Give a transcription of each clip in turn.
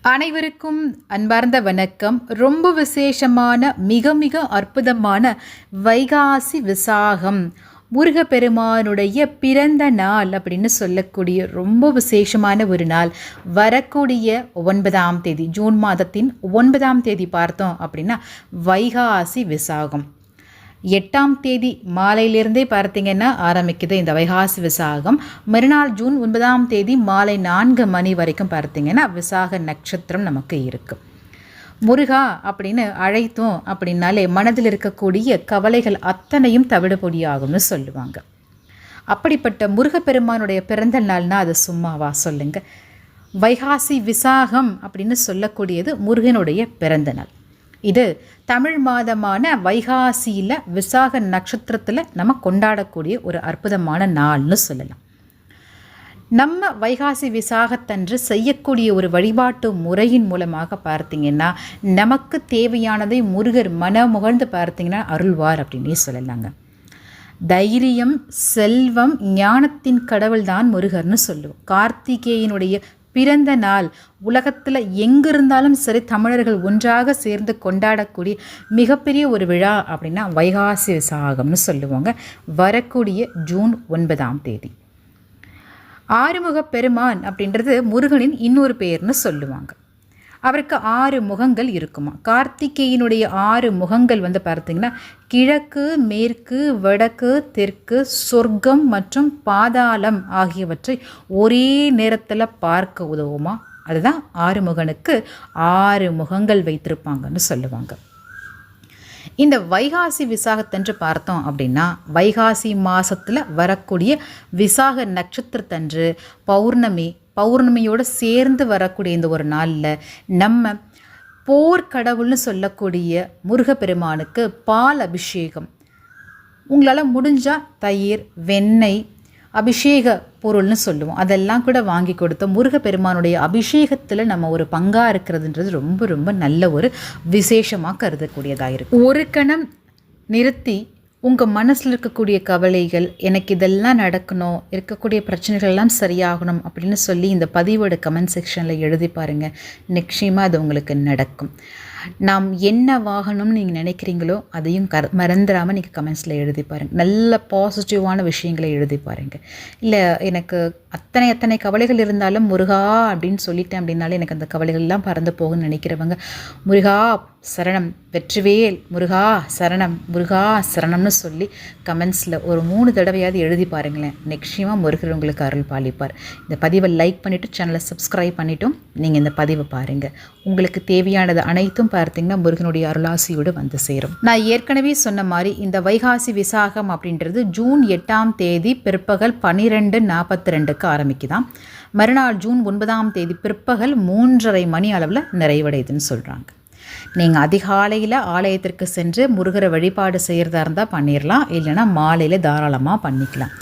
அனைவருக்கும் அன்பார்ந்த வணக்கம். ரொம்ப விசேஷமான மிக மிக அற்புதமான வைகாசி விசாகம். முருகப்பெருமானுடைய பிறந்த நாள் அப்படின்னு சொல்லக்கூடிய ரொம்ப விசேஷமான ஒரு நாள். வரக்கூடிய ஒன்பதாம் தேதி ஜூன் மாதத்தின் ஒன்பதாம் தேதி பார்த்தோம் அப்படின்னா வைகாசி விசாகம். எட்டாம் தேதி மாலையிலிருந்தே பார்த்தீங்கன்னா ஆரம்பிக்குது இந்த வைகாசி விசாகம். மறுநாள் ஜூன் ஒன்பதாம் தேதி மாலை நான்கு மணி வரைக்கும் பார்த்தீங்கன்னா விசாக நட்சத்திரம் நமக்கு இருக்குது முருகா அப்படின்னு அழைத்தோம் அப்படின்னாலே மனதில் இருக்கக்கூடிய கவலைகள் அத்தனையும் தவிடுபொடியாகும்னு சொல்லுவாங்க. அப்படிப்பட்ட முருகப்பெருமானுடைய பிறந்த நாள்னா அது சும்மாவா சொல்லுங்கள் வைகாசி விசாகம் அப்படின்னு சொல்லக்கூடியது முருகனுடைய பிறந்த நாள். இது தமிழ் மாதமான வைகாசியில் விசாக நட்சத்திரத்தில் நம்ம கொண்டாடக்கூடிய ஒரு அற்புதமான நாள்னு சொல்லலாம். நம்ம வைகாசி விசாகத்தன்று செய்யக்கூடிய ஒரு வழிபாட்டு முறையின் மூலமாக பார்த்தீங்கன்னா நமக்கு தேவையானதை முருகர் மனமுகழ்ந்து பார்த்தீங்கன்னா அருள்வார் அப்படின்னே சொல்லலாங்க. தைரியம் செல்வம் ஞானத்தின் கடவுள்தான் முருகர்னு சொல்லுவோம். கார்த்திகேயனுடைய பிறந்த நாள் உலகத்தில் எங்கே இருந்தாலும் சரி தமிழர்கள் ஒன்றாக சேர்ந்து கொண்டாடக்கூடிய மிகப்பெரிய ஒரு விழா அப்படின்னா வைகாசி விசாகம்னு சொல்லுவாங்க. வரக்கூடிய ஜூன் ஒன்பதாம் தேதி. ஆறுமுக பெருமான் அப்படின்றது முருகனின் இன்னொரு பெயர்னு சொல்லுவாங்க. அவருக்கு ஆறு முகங்கள் இருக்குமா? கார்த்திகேயனுடைய ஆறு முகங்கள் வந்து பார்த்திங்கன்னா கிழக்கு மேற்கு வடக்கு தெற்கு சொர்க்கம் மற்றும் பாதாளம் ஆகியவற்றை ஒரே நேரத்தில் பார்க்க உதவுமா? அதுதான் ஆறுமுகனுக்கு ஆறு முகங்கள் வைத்திருப்பாங்கன்னு சொல்லுவாங்க. இந்த வைகாசி விசாகத்தன்று பார்த்தோம் அப்படின்னா வைகாசி மாதத்தில் வரக்கூடிய விசாக நட்சத்திரத்தன்று பௌர்ணமி பௌர்ணமியோடு சேர்ந்து வரக்கூடிய இந்த ஒரு நாளில் நம்ம போர்க்கடவுள்னு சொல்லக்கூடிய முருகப்பெருமானுக்கு பால் அபிஷேகம். உங்களால் முடிஞ்சால் தயிர் வெண்ணெய் அபிஷேக பொருள்னு சொல்லுவோம். அதெல்லாம் கூட வாங்கி கொடுத்தோம் முருகப்பெருமானுடைய அபிஷேகத்தில் நம்ம ஒரு பங்காக இருக்கிறதுன்றது ரொம்ப ரொம்ப நல்ல ஒரு விசேஷமாக கருதக்கூடியதாக இருக்கும் ஒரு கணம் நிறுத்தி உங்கள் மனசில் இருக்கக்கூடிய கவலைகள் எனக்கு இதெல்லாம் நடக்கணும் இருக்கக்கூடிய பிரச்சனைகள்லாம் சரியாகணும் அப்படின்னு சொல்லி இந்த பதிவோட கமெண்ட் செக்ஷனில் எழுதி பாருங்கள் நிச்சயமாக அது உங்களுக்கு நடக்கும். நாம் என்ன வாகனம்னு நீங்கள் நினைக்கிறீங்களோ அதையும் கர மறந்துடாமல் நீங்கள் கமெண்ட்ஸில் எழுதி பாருங்கள் நல்ல பாசிட்டிவான விஷயங்களை எழுதி பாருங்கள் இல்லை எனக்கு அத்தனை அத்தனை கவலைகள் இருந்தாலும் முருகா அப்படின்னு சொல்லிட்டேன் அப்படின்னாலே எனக்கு அந்த கவலைகள்லாம் பறந்து போகும்னு நினைக்கிறவங்க முருகா சரணம் வெற்றிவேல் முருகா சரணம் முருகா சரணம்னு சொல்லி கமெண்ட்ஸில் ஒரு மூணு தடவையாவது எழுதி பாருங்களேன். நிச்சயமாக முருகர் உங்களுக்கு அருள் பாலிப்பார். இந்த பதிவை லைக் பண்ணிவிட்டு சேனலை சப்ஸ்கிரைப் பண்ணிவிட்டும் நீங்கள் இந்த பதிவை பாருங்கள் உங்களுக்கு தேவையானது அனைத்தும் பார்த்தீங்கன்னா முருகனுடைய அருளாசியோடு வந்து சேரும். நான் ஏற்கனவே சொன்ன மாதிரி இந்த வைகாசி விசாகம் அப்படின்றது ஜூன் எட்டாம் தேதி பிற்பகல் பன்னிரெண்டு நாற்பத்தி கொடுக்க ஆரம்பிக்குதான் மறுநாள் ஜூன் ஒன்பதாம் தேதி பிற்பகல் மூன்றரை மணி அளவில் நிறைவடையுதுன்னு சொல்கிறாங்க நீங்கள் அதிகாலையில் ஆலயத்திற்கு சென்று முருகரை வழிபாடு செய்கிறதா இருந்தால் பண்ணிடலாம் இல்லைன்னா மாலையில் தாராளமாக பண்ணிக்கலாம்.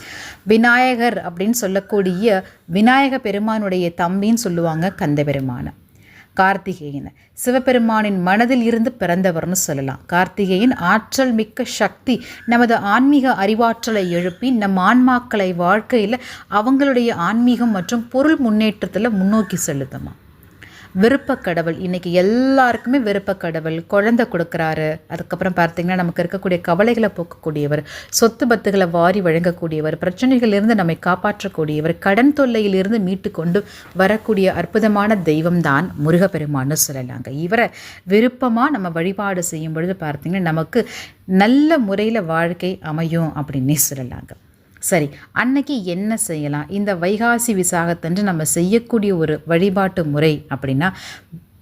விநாயகர் அப்படின்னு சொல்லக்கூடிய விநாயக பெருமானுடைய தம்பின்னு சொல்லுவாங்க கந்த பெருமானை. கார்த்திகேயன். சிவபெருமானின் மனதில் இருந்து பிறந்தவர்னு சொல்லலாம். கார்த்திகேயன் ஆற்றல் மிக்க சக்தி நமது ஆன்மீக அறிவாற்றலை எழுப்பி நம் ஆன்மாக்களை வாழ்க்கையில் அவங்களுடைய ஆன்மீகம் மற்றும் பொருள் முன்னேற்றத்தில் முன்னோக்கி செலுத்துமா விருப்பக்கடவுள். இன்றைக்கி எல்லாருக்குமே விருப்பக்கடவுள். குழந்தை கொடுக்குறாரு. அதுக்கப்புறம் பார்த்திங்கன்னா நமக்கு இருக்கக்கூடிய கவலைகளை போக்கக்கூடியவர் சொத்து பத்துகளை வாரி வழங்கக்கூடியவர் பிரச்சனைகளிலிருந்து நம்மை காப்பாற்றக்கூடியவர் கடன் தொல்லையிலிருந்து மீட்டு கொண்டு வரக்கூடிய அற்புதமான தெய்வம் தான் முருகப்பெருமான்னு சொல்லலாங்க. இவரை விருப்பமாக நம்ம வழிபாடு செய்யும் பொழுது பார்த்திங்கன்னா நமக்கு நல்ல முறையில் வாழ்க்கை அமையும் அப்படின்னே சொல்லலாங்க. சரி அன்னைக்கு என்ன செய்யலாம்? இந்த வைகாசி விசாகத்தன்று நம்ம செய்யக்கூடிய ஒரு வழிபாட்டு முறை அப்படின்னா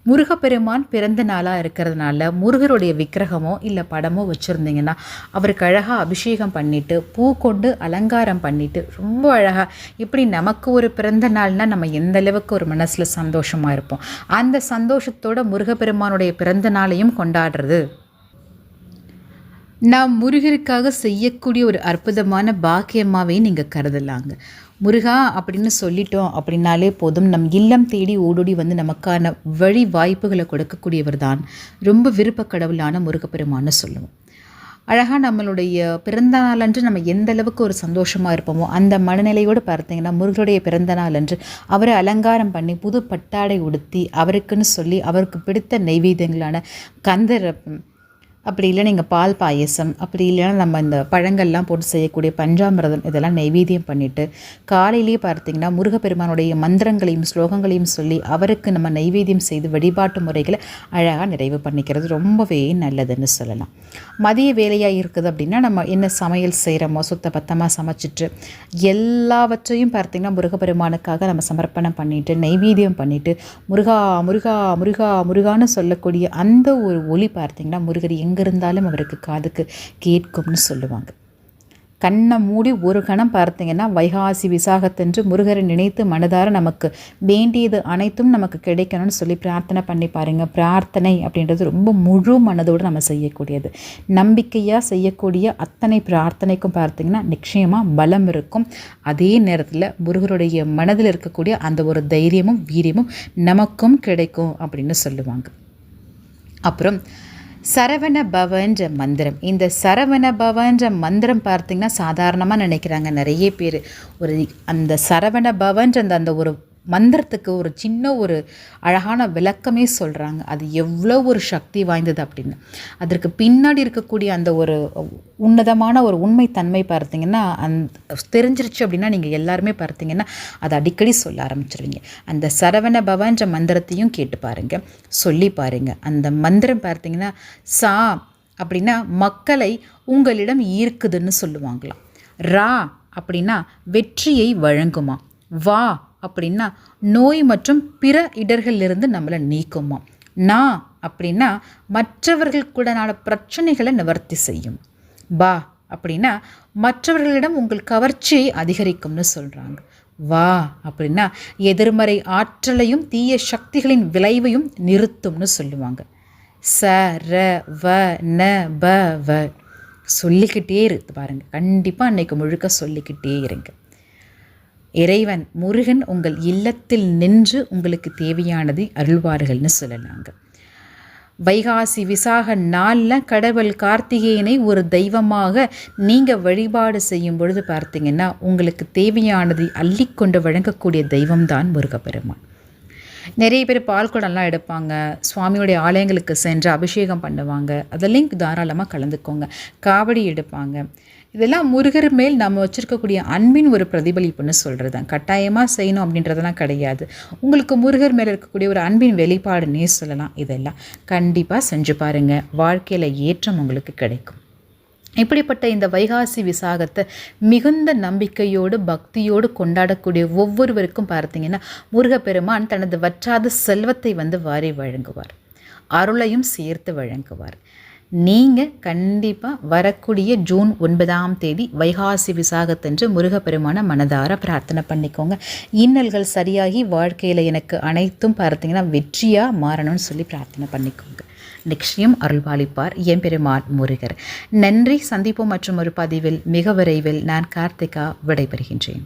முருகப்பெருமான் பிறந்த நாளாக இருக்கிறதுனால முருகருடைய விக்கிரகமோ இல்லை படமோ வச்சுருந்தீங்கன்னா அவருக்கு அழகாக அபிஷேகம் பண்ணிவிட்டு பூ கொண்டு அலங்காரம் பண்ணிவிட்டு ரொம்ப அழகாக இப்படி நமக்கு ஒரு பிறந்த நாள்னால் நம்ம எந்த அளவுக்கு ஒரு மனசில் சந்தோஷமாக இருப்போம்? அந்த சந்தோஷத்தோட முருகப்பெருமானுடைய பிறந்த நாளையும் கொண்டாடுறது. நாம் முருகருக்காக செய்யக்கூடிய ஒரு அற்புதமான பாக்கியமாகவே நீங்கள் கருதலாங்க. முருகா அப்படின்னு சொல்லிட்டோம் அப்படின்னாலே போதும். நம் இல்லம் தேடி ஓடோடி வந்து நமக்கான வழி வாய்ப்புகளை கொடுக்கக்கூடியவர் தான். ரொம்ப விருப்ப கடவுளான முருகப்பெருமான்னு சொல்லுவோம். அழகாக நம்மளுடைய பிறந்த நாளன்று நம்ம எந்த அளவுக்கு ஒரு சந்தோஷமாக இருப்போமோ அந்த மனநிலையோடு பார்த்தீங்கன்னா முருகருடைய பிறந்த நாள் அன்று அவரை அலங்காரம் பண்ணி புது பட்டாடை உடுத்தி அவருக்குன்னு சொல்லி அவருக்கு பிடித்த நைவேத்தியங்களான கந்தரப்பம் அப்படி இல்லை நீங்கள் பால் பாயசம் அப்படி இல்லைன்னா நம்ம இந்த பழங்கள்லாம் போட்டு செய்யக்கூடிய பஞ்சாமிரதம் இதெல்லாம் நைவேத்தியம் பண்ணிவிட்டு காலையிலேயே பார்த்தீங்கன்னா முருகப்பெருமானுடைய மந்திரங்களையும் ஸ்லோகங்களையும் சொல்லி அவருக்கு நம்ம நைவேத்தியம் செய்து வழிபாட்டு முறைகளை அழகாக நிறைவு பண்ணிக்கிறது ரொம்பவே நல்லதுன்னு சொல்லலாம். மதிய வேலையாக இருக்குது அப்படின்னா நம்ம என்ன சமையல் செய்கிறோமோ சுத்த பத்தமாக சமைச்சிட்டு எல்லாவற்றையும் பார்த்திங்கன்னா முருகப்பெருமானுக்காக நம்ம சமர்ப்பணம் பண்ணிவிட்டு நைவேத்தியம் பண்ணிவிட்டு முருகா முருகா முருகா முருகான்னு சொல்லக்கூடிய அந்த ஒரு ஒளி பார்த்திங்கன்னா முருகர் எங்கே இருந்தாலும் அவருக்கு காதுக்கு கேட்கும்னு சொல்லுவாங்க. கண்ணை மூடி ஒரு கணம் பார்த்தீங்கன்னா வைகாசி விசாகத்தென்று முருகரை நினைத்து மனதார நமக்கு வேண்டியது அனைத்தும் நமக்கு கிடைக்கணும்னு சொல்லி பிரார்த்தனை பண்ணி பாருங்கள் பிரார்த்தனை அப்படின்றது ரொம்ப முழு மனதோடு நம்ம செய்யக்கூடியது. நம்பிக்கையாக செய்யக்கூடிய அத்தனை பிரார்த்தனைக்கும் பார்த்தீங்கன்னா நிச்சயமாக பலம் இருக்கும். அதே நேரத்தில் முருகருடைய மனதில் இருக்கக்கூடிய அந்த ஒரு தைரியமும் வீரியமும் நமக்கும் கிடைக்கும் அப்படின்னு சொல்லுவாங்க. அப்புறம் சரவண பவன்ற மந்திரம். இந்த சரவண பவன்ற மந்திரம் பார்த்திங்கன்னா சாதாரணமாக நினைக்கிறாங்க நிறைய பேர். ஒரு அந்த சரவண பவன்ற அந்த அந்த ஒரு மந்திரத்துக்கு ஒரு சின்ன ஒரு அழகான விளக்கமே சொல்கிறாங்க அது எவ்வளோ ஒரு சக்தி வாய்ந்தது அப்படின்னு. அதற்கு பின்னாடி இருக்கக்கூடிய அந்த ஒரு உன்னதமான ஒரு உண்மை தன்மை பார்த்தீங்கன்னா அந் தெரிஞ்சிருச்சு அப்படின்னா நீங்கள் எல்லாருமே பார்த்தீங்கன்னா அதை அடிக்கடி சொல்ல ஆரம்பிச்சிருவீங்க. அந்த சரவண பவன்ற மந்திரத்தையும் கேட்டு பாருங்கள் சொல்லி பாருங்கள் அந்த மந்திரம் பார்த்தீங்கன்னா சா அப்படின்னா மக்களை உங்களிடம் ஈர்க்குதுன்னு சொல்லுவாங்களாம். ரா அப்படின்னா வெற்றியை வழங்குமா? வா அப்படின்னா நோய் மற்றும் பிற இடர்களிலிருந்து நம்மளை நீக்குமா? நான் அப்படின்னா மற்றவர்கள் கூடனான பிரச்சனைகளை நிவர்த்தி செய்யும். பா அப்படின்னா மற்றவர்களிடம் உங்கள் கவர்ச்சியை அதிகரிக்கும்னு சொல்கிறாங்க வா அப்படின்னா எதிர்மறை ஆற்றலையும் தீய சக்திகளின் விளைவையும் நிறுத்தும்னு சொல்லுவாங்க. ச ர வ ந ப வ. சொல்லிக்கிட்டே இருக்கு பாருங்கள் கண்டிப்பாக அன்றைக்கு முழுக்க சொல்லிக்கிட்டே இருங்க. இறைவன் முருகன் உங்கள் இல்லத்தில் நின்று உங்களுக்கு தேவையானதை அருள்வார்கள்னு சொல்லலாங்க. வைகாசி விசாக நாளில் கடவுள் கார்த்திகேயனை ஒரு தெய்வமாக நீங்கள் வழிபாடு செய்யும் பொழுது பார்த்தீங்கன்னா உங்களுக்கு தேவையானதை அள்ளிக்கொண்டு வழங்கக்கூடிய தெய்வம்தான் முருகப்பெருமான். நிறைய பேர் பால் குடம்லாம் எடுப்பாங்க சுவாமியுடைய ஆலயங்களுக்கு சென்று அபிஷேகம் பண்ணுவாங்க அதெல்லாம் தாராளமாக கலந்துக்கோங்க. காவடி எடுப்பாங்க இதெல்லாம் முருகர் மேல் நம்ம வச்சுருக்கக்கூடிய அன்பின் ஒரு பிரதிபலிப்புன்னு சொல்கிறது தான் கட்டாயமாக செய்யணும் அப்படின்றதெல்லாம் கிடையாது. உங்களுக்கு முருகர் மேலே இருக்கக்கூடிய ஒரு அன்பின் வெளிப்பாடுன்னே சொல்லலாம் இதெல்லாம். கண்டிப்பாக செஞ்சு பாருங்கள் வாழ்க்கையில் ஏற்றம் உங்களுக்கு கிடைக்கும். இப்படிப்பட்ட இந்த வைகாசி விசாகத்தை மிகுந்த நம்பிக்கையோடு பக்தியோடு கொண்டாடக்கூடிய ஒவ்வொருவருக்கும் பார்த்தீங்கன்னா முருகப்பெருமான் தனது வற்றாத செல்வத்தை வந்து வாரி வழங்குவார். அருளையும் சேர்த்து வழங்குவார். நீங்கள் கண்டிப்பாக வரக்கூடிய ஜூன் ஒன்பதாம் தேதி வைகாசி விசாகத்தன்று முருகப்பெருமான மனதார பிரார்த்தனை பண்ணிக்கோங்க. இன்னல்கள் சரியாகி வாழ்க்கையில் எனக்கு அனைத்தும் பார்த்தீங்கன்னா வெற்றியாக மாறணும்னு சொல்லி பிரார்த்தனை பண்ணிக்கோங்க. நிச்சயம் அருள்பாலிப்பார். எம்பெருமான் முருகர். நன்றி. சந்திப்போம் மற்றும் ஒரு பதிவில் மிக விரைவில் நான் கார்த்திகா விடைபெறுகின்றேன்.